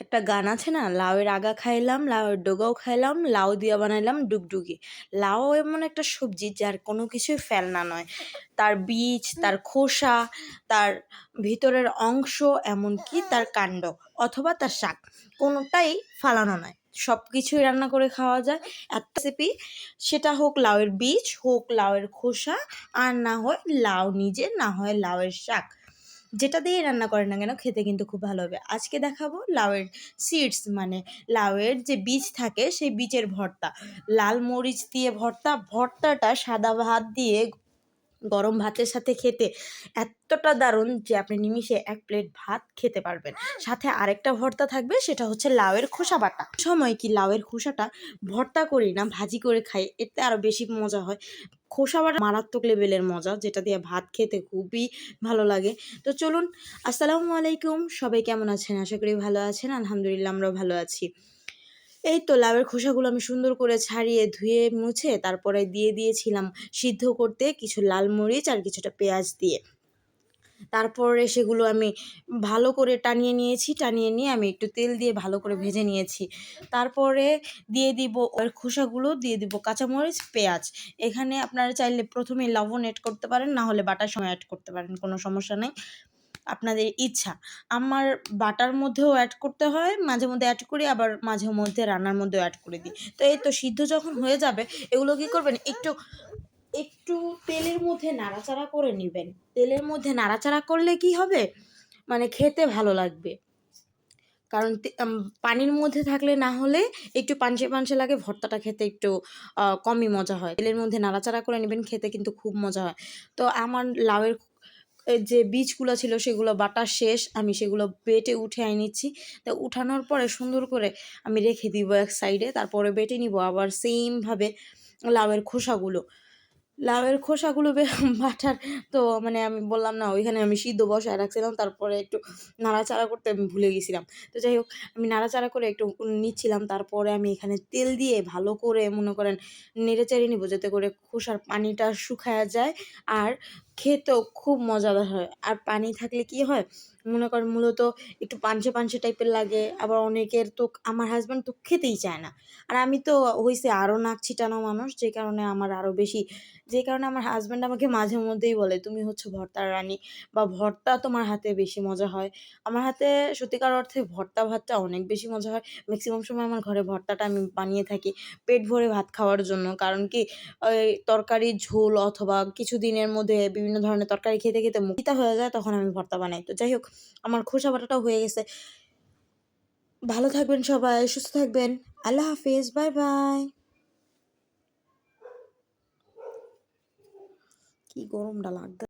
একটা গান আছে না? লাউয়ের আগা খাইলাম, লাউয়ের ডোগাও খাইলাম, লাউ দিয়া বানাইলাম ডুগডুগি। লাউ এমন একটা সবজি যার কোনো কিছুই ফেলনা নয়। তার বীজ, তার খোসা, তার ভিতরের অংশ, এমনকি তার কাণ্ড অথবা তার শাক, কোনোটাই ফালানো নয়। সব কিছুই রান্না করে খাওয়া যায়। এত রেসিপি সেটা হোক লাউয়ের বীজ, হোক লাউয়ের খোসা, আর না হয় লাউ নিজে, না হয় লাউয়ের শাক। যেটা দিয়ে রান্না করেন না কেন, খেতে কিন্তু খুব ভালো হবে। আজকে দেখাবো লাউয়ের সিডস মানে লাউয়ের যে বীজ থাকে, সেই বীজের ভর্তা। লাল মরিচ দিয়ে ভর্তা, ভর্তাটা সাদা ভাত দিয়ে গরম ভাতের সাথে খেতে এতটা দারুণ যে আপনি নিমিষে এক প্লেট ভাত খেতে পারবেন। সাথে আরেকটা ভর্তা থাকবে, সেটা হচ্ছে লাউয়ের খোসা বাটা। সময় কি লাউয়ের খোসাটা ভর্তা করি না, ভাজি করে খাই, এতে আরও বেশি মজা হয়। খোসা বাটা মারাত্মক লেভেলের মজা, যেটা দিয়ে ভাত খেতে খুবই ভালো লাগে। তো চলুন, আসসালামু আলাইকুম। সবাই কেমন আছেন? আশা করি ভালো আছেন। আলহামদুলিল্লাহ, আমরাও ভালো আছি। এই তো লাউয়ের খোসাগুলো আমি সুন্দর করে ছাড়িয়ে ধুয়ে মুছে তারপরে দিয়ে দিয়েছিলাম সিদ্ধ করতে কিছু লাল মরিচ আর কিছুটা পেঁয়াজ দিয়ে। তারপরে সেগুলো আমি ভালো করে টানিয়ে নিয়েছি, টানিয়ে নিয়ে আমি একটু তেল দিয়ে ভালো করে ভেজে নিয়েছি। তারপরে দিয়ে দিব ওর খোসাগুলো, দিয়ে দিব কাঁচামরিচ, পেঁয়াজ। এখানে আপনারা চাইলে প্রথমে লবণ অ্যাড করতে পারেন না হলে বাটার সময় অ্যাড করতে পারেন, কোনো সমস্যা নেই। আপনাদের ইচ্ছা। আমার বাটার মধ্যেও অ্যাড করতে হয়, মাঝে মধ্যে অ্যাড করি, আবার মাঝে মধ্যে রান্নার মধ্যেও অ্যাড করে দিই। তো এই তো সিদ্ধ যখন হয়ে যাবে, এগুলো কী করবেন? একটু একটু তেলের মধ্যে নাড়াচাড়া করে নেবেন। তেলের মধ্যে নাড়াচাড়া করলে কি হবে? মানে খেতে ভালো লাগবে। কারণ পানির মধ্যে থাকলে না হলে একটু পাঞ্চে পাঞ্চে লাগে, ভর্তাটা খেতে একটু কমই মজা হয়। তেলের মধ্যে নাড়াচাড়া করে নেবেন, খেতে কিন্তু খুব মজা হয়। তো আমার লাউয়ের যে বীজগুলো ছিল সেগুলো বাটা শেষ, আমি সেগুলো বেটে উঠে আই নিচ্ছি। তা উঠানোর পরে সুন্দর করে আমি রেখে দিব এক সাইডে তারপরে বেটে নিব আবার সেমভাবে লাউয়ের খোসাগুলো। লাউয়ের খোসাগুলো বাটার তো মানে আমি বললাম না, ওইখানে আমি সিদ্ধ বসায় রাখছিলাম, তারপরে একটু নাড়াচাড়া করতে আমি ভুলে গেছিলাম। তো যাই হোক, আমি নাড়াচাড়া করে একটু নিচ্ছিলাম, তারপরে আমি এখানে তেল দিয়ে ভালো করে মনে করেন নেড়ে চেড়ে নিব, যাতে করে খোসার পানিটা শুকায়া যায়। আর খেতেও খুব মজাদার হয়। আর পানি থাকলে কি হয়? মনে করেন মূলত একটু পাঞ্চে পাঞ্চে টাইপের লাগে, আবার অনেকের তো আমার হাজব্যান্ড তো খেতেই চায় না। আর আমি তো হয়েছে আরও নাক ছিটানো মানুষ, যে কারণে আমার আরও বেশি, যে কারণে আমার হাজব্যান্ড আমাকে মাঝে মধ্যেই বলে, তুমি হচ্ছে ভর্তার রানী বা ভর্তা তোমার হাতে বেশি মজা হয়। আমার হাতে সত্যিকার অর্থে ভর্তা ভাতটা অনেক বেশি মজা হয়। ম্যাক্সিমাম সময় আমার ঘরে ভর্তাটা আমি বানিয়ে থাকি পেট ভরে ভাত খাওয়ার জন্য। কারণ কি, ওই তরকারির ঝোল অথবা কিছু দিনের মধ্যে বিভিন্ন ধরনের তরকারি খেতে খেতে মুখিতা হয়ে যায়, তখন আমি ভর্তা বানাই। তো যাই হোক, আমার খোসা বাটাটাও হয়ে গেছে। ভালো থাকবেন সবাই, সুস্থ থাকবেন। আল্লাহ হাফিজ, বাই বাই। কি গরমটা লাগবে